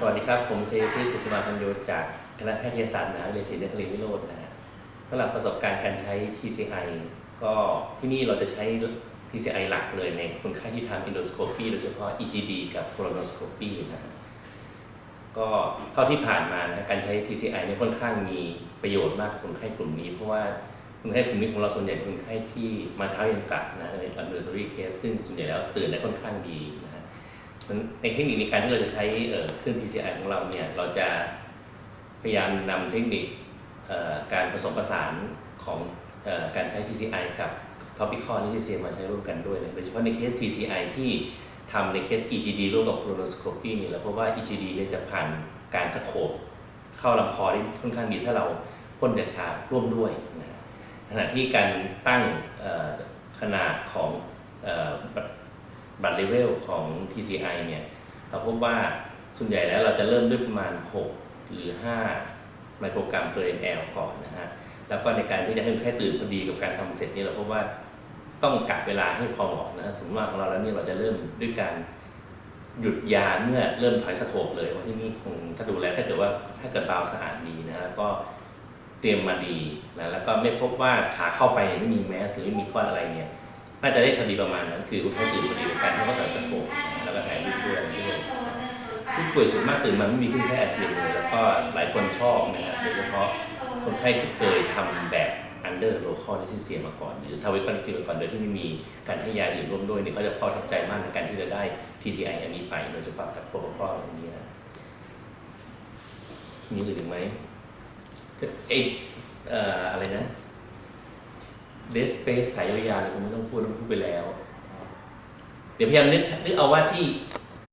สวัสดีครับ ผมเชัยพฤกษ์กุศมาพันโยจากคณะแพทยศาสตร์มหาวิทยาลัยศรีนครินทร์วิโรจน์นะฮะสำหรับประสบการณ์การใช้ TCI ก็ที่นี่เราจะใช้ TCI หลักเลยในคนไข้ที่ทำ endoscopy โดยเฉพาะ EGD กับ colonoscopy นะฮะก็เท่าที่ผ่านมานะการใช้ TCI เนี่ยค่อนข้างมีประโยชน์มากกับคนไข้กลุ่มนี้ เพราะว่าคนไข้กลุ่มนี้ของเราส่วนใหญ่เป็นคนไข้ที่มาเช้าเย็นกลับนะใน ambulatory case ซึ่งส่วนใหญ่แล้วตื่นได้ค่อนข้างดีนะฮะ ในเทคนิคในการที่เราจะใช้เครื่อง TCI ของเราเนี่ยเราจะพยายามนำเทคนิคการผสมผสานของออการใช้ TCI กับ topical anesthesia มาใช้ร่วมกันด้วยโดยเฉพาะในเคส TCI ที่ทำในเคส EGD ร่วมกับ colonoscopy เนี่ยเราพบว่า EGD เนี่ยจะผ่านการสโคปเข้าลำคอได้ค่อนข้างดีถ้าเราพ่นยาชาร่วมด้วยนะขณะที่การตั้งขนาดของ บัตรเลเวลของ TCI เนี่ยเราพบว่าส่วนใหญ่แล้วเราจะเริ่มด้วยประมาณ 6 หรือ 5 ไมโครกรัม per ml ก่อนนะฮะ แล้วก็ในการที่จะให้คนไข้ตื่นพอดีกับการทำเสร็จนี่เราพบว่าต้องกะเวลาให้พอเหมาะนะฮะสมมติว่าของเราแล้วนี่เราจะเริ่มด้วยการหยุดยาเมื่อเริ่มถอยสโคปเลยว่าที่นี่คงถ้าดูแลถ้าเกิดว่าถ้าเกิดบาวสะอาดดีนะฮะแล้วก็เตรียมมาดีนะแล้วก็ไม่พบว่าขาเข้าไปไม่มีแมสหรือม่มีก้อนอะไรเนี่ย น่าจะได้พอดีประมาณนั้นคือคุณตื่นพอดีกับการที่เขาถ่ายสโคปแล้วก็ถ่ายรูปด้วยด้วยผู้ป่วยส่วนมากตื่นมาไม่มีขึ้นใช้อาเจียนเลยแล้วก็หลายคนชอบนะฮะโดยเฉพาะคนไข้ที่เคยทำแบบ under local anesthesia มาก่อน หรือทวิคอนิซีมาก่อนโดยที่ไม่มีการให้ยาอื่นร่วมด้วยเนี่ยเขาจะพอทับใจมากในการที่จะได้ TCI อันนี้ไปโดยเฉพาะกับโปรโตคอลตรงนี้นะมีอื่นอีกไหมเอยเอ่ออะไรนะ เดสเปซสายยาวๆเลยคงไม่ต้องพูดต้องพูดไปแล้ว เดี๋ยวพยายามนึกนึกเอาว่าที่